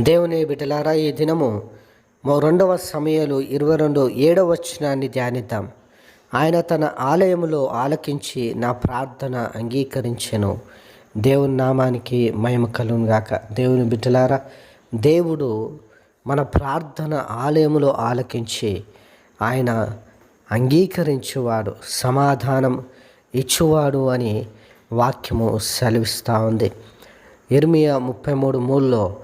దేవుని బిడ్డలారా ఈ దినము రెండవ సమయాలు ఇరవై రెండు ఏడవ వచనాన్ని ధ్యానిద్దాం. ఆయన తన ఆలయములో ఆలకించి నా ప్రార్థన అంగీకరించెను. దేవుని నామానికి మహిమ కలుగాక దేవుని బిడ్డలారా దేవుడు మన ప్రార్థన ఆలయములో ఆలకించి ఆయన అంగీకరించువాడు సమాధానం ఇచ్చువాడు అని వాక్యము సెలవిస్తూ ఉంది. ఇర్మియా ముప్పై మూడు మూడులో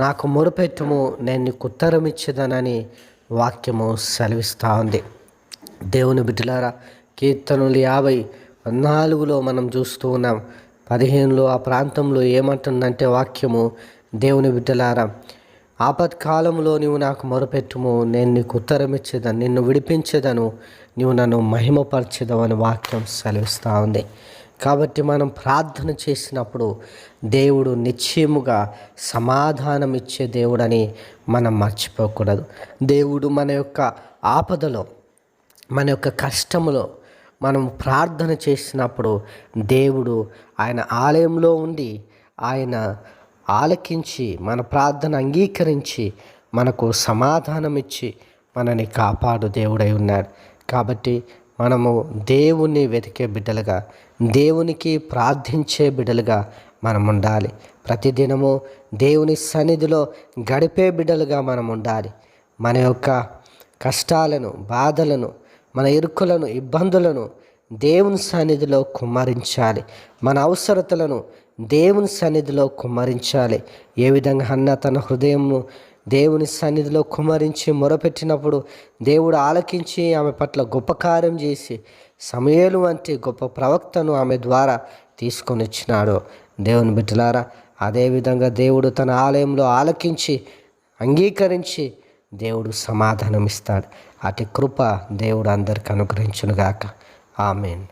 నాకు మొరుపెట్టుము నేను నీకు ఉత్తరం ఇచ్చేదనని వాక్యము సెలవిస్తూ ఉంది. దేవుని బిడ్డలారా కీర్తనలు యాభై నాలుగులో మనం చూస్తూ ఉన్నాం. పదిహేనులో ఆ ప్రాంతంలో ఏమంటుందంటే వాక్యము దేవుని బిడ్డలారా ఆపత్కాలంలో నీవు నాకు మొరపెట్టుము నేను నీకు ఉత్తరం ఇచ్చేదాను నిన్ను విడిపించేదను నీవు నన్ను మహిమపరచేదవని వాక్యం సెలవిస్తూ ఉంది. కాబట్టి మనం ప్రార్థన చేసినప్పుడు దేవుడు నిశ్చయముగా సమాధానం ఇచ్చే దేవుడని మనం మర్చిపోకూడదు. దేవుడు మన యొక్క ఆపదలో మన యొక్క కష్టములో మనం ప్రార్థన చేసినప్పుడు దేవుడు ఆయన ఆలయంలో ఉండి ఆయన ఆలకించి మన ప్రార్థన అంగీకరించి మనకు సమాధానం ఇచ్చి మనని కాపాడు దేవుడై ఉన్నాడు. కాబట్టి మనము దేవుణ్ణి వెతికే బిడ్డలుగా దేవునికి ప్రార్థించే బిడ్డలుగా మనం ఉండాలి. ప్రతిదినము దేవుని సన్నిధిలో గడిపే బిడ్డలుగా మనం ఉండాలి. మన యొక్క కష్టాలను బాధలను మన ఇరుకులను ఇబ్బందులను దేవుని సన్నిధిలో కుమ్మరించాలి. మన అవసరతలను దేవుని సన్నిధిలో కుమ్మరించాలి. ఏ విధంగా అన్న తన హృదయము దేవుని సన్నిధిలో కుమరించి మొరపెట్టినప్పుడు దేవుడు ఆలకించి ఆమె పట్ల గొప్ప కార్యం చేసి సమయలు వంటి గొప్ప ప్రవక్తను ఆమె ద్వారా తీసుకొని వచ్చినాడు దేవుని బిడ్డలారా అదేవిధంగా దేవుడు తన ఆలయంలో ఆలకించి అంగీకరించి దేవుడు సమాధానం ఇస్తాడు అటు కృప దేవుడు అందరికి అనుగ్రహించునుగాక. ఆమెన్.